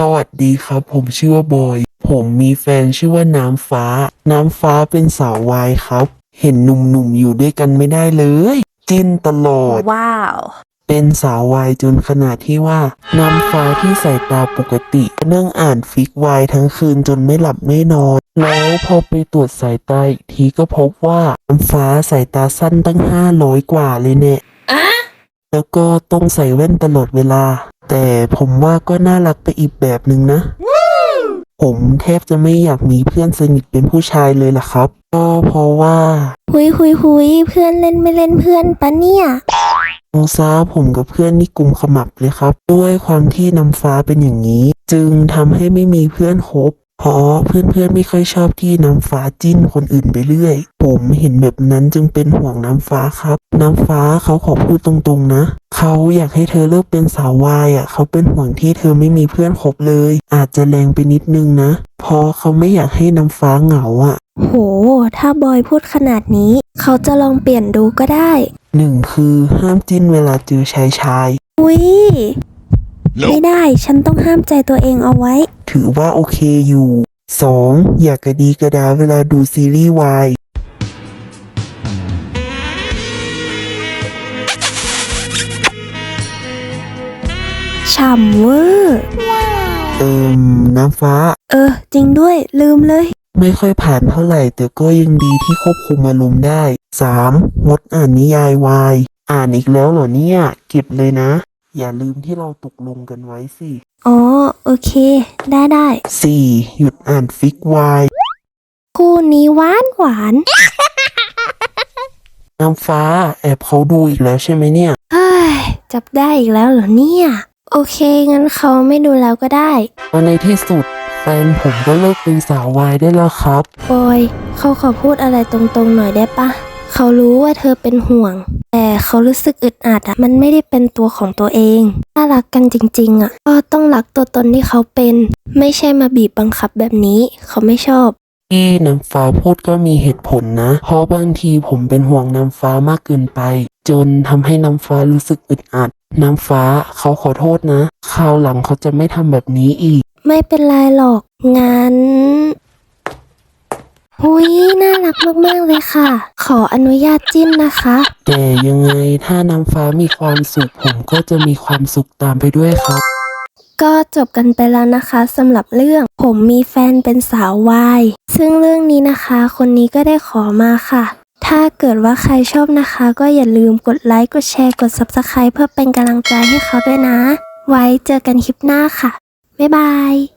สวัสดีครับ ผมชื่อว่าบอย ผมมีแฟนชื่อว่าน้ำฟ้า น้ำฟ้าเป็นสาววายครับ เห็นหนุ่มๆอยู่ด้วยกันไม่ได้เลย จิ้นตลอด ว้าว เป็นสาววายจนขนาดที่ว่า น้ำฟ้าที่สายตาปกตินั่งอ่านฟิกวายทั้งคืนจนไม่หลับไม่นอน แล้วพอไปตรวจสายตาอีกทีก็พบว่าน้ำฟ้าสายตาสั้นตั้งห้าร้อยกว่าเลยเนี่ย แล้วก็ต้องใส่แว่นตลอดเวลา แต่ผมว่าก็น่ารักไปอีกแบบหนึ่งนะ ผมแทบจะไม่อยากมีเพื่อนสนิทเป็นผู้ชายเลยล่ะครับ ก็เพราะว่าหุยหุยหุยเพื่อนเล่นไม่เล่นเพื่อนปะเนี่ยน้องฟ้าผมกับเพื่อนนี่กลุ่มขมับเลยครับ ด้วยความที่น้ำฟ้าเป็นอย่างนี้ จึงทำให้ไม่มีเพื่อนคบ เพราะเพื่อนๆไม่ค่อยชอบที่น้ำฟ้าจิ้นคนอื่นไปเรื่อย ผมเห็นแบบนั้นจึงเป็นห่วงน้ำฟ้าครับ น้ำฟ้าเขาขอพูดตรงๆนะ เขาอยากให้เธอเลิกเป็นสาววายอะ เขาเป็นห่วงที่เธอไม่มีเพื่อนคบเลย อาจจะแรงไปนิดนึงนะเพราะเขาไม่อยากให้น้ำฟ้าเหงาอะ โห ถ้าบอยพูดขนาดนี้ เขาจะลองเปลี่ยนดูก็ได้หนึ่งคือห้ามจิ้นเวลาเจอชายชายหุย ไม่ได้ ฉันต้องห้ามใจตัวเองเอาไว้ ถือว่าโอเคอยู่ 2. อย่ากระดีกระดาเวลาดูซีรีส์วายฉ่ำเวอร์เอิมน้ำฟ้า เออ จริงด้วยลืมเลย ไม่ค่อยผ่านเท่าไหร่ แต่ก็ยังดีที่ควบคุมอารมณ์ได้ 3. งดอ่านนิยายวาย อ่านอีกแล้วเหรอเนี่ย เก็บเลยนะ อย่าลืมที่เราตกลงกันไว้สิ อ๋อ โอเค ได้ได้ 4. หยุดอ่านฟิกวายคู่นี้หวานหวานน้ำฟ้าแอบเขาดูอีกแล้วใช่ไหมเนี่ย เฮ้ย จับได้อีกแล้วเหรอเนี่ย โอเค งั้นเขาไม่ดูแล้วก็ได้ตอนในที่สุดแฟนผมก็เลิกเป็นสาววายได้แล้วครับบอย เขาขอพูดอะไรตรงๆหน่อยได้ปะ เขารู้ว่าเธอเป็นห่วง แต่เขารู้สึกอึดอัดอะมันไม่ได้เป็นตัวของตัวเอง ถ้ารักกันจริงๆอะก็ต้องรักตัวตนที่เขาเป็น ไม่ใช่มาบีบบังคับแบบนี้ เขาไม่ชอบที่น้ำฟ้าพูดก็มีเหตุผลนะ เพราะบางทีผมเป็นห่วงน้ำฟ้ามากเกินไป จนทำให้น้ำฟ้ารู้สึกอึดอัดน้ำฟ้าเขาขอโทษนะ คราวหลังเขาจะไม่ทำแบบนี้อีก ไม่เป็นไรหรอกงั้น หุยน่า รักมากๆเลยค่ะ ขออนุญาตจิ้นนะคะ แต่ยังไงถ้าน้ำฟ้ามีความสุขผมก็จะมีความสุขตามไปด้วยครับ ก็จบกันไปแล้วนะคะสำหรับเรื่องผมมีแฟนเป็นสาววาย ซึ่งเรื่องนี้นะคะ คนนี้ก็ได้ขอมาค่ะ ถ้าเกิดว่าใครชอบนะคะ ก็อย่าลืมกดไลค์กดแชร์กด Subscribe เพื่อเป็นกำลังใจให้เขาด้วยนะ ไว้เจอกันคลิปหน้าค่ะ บ๊ายบาย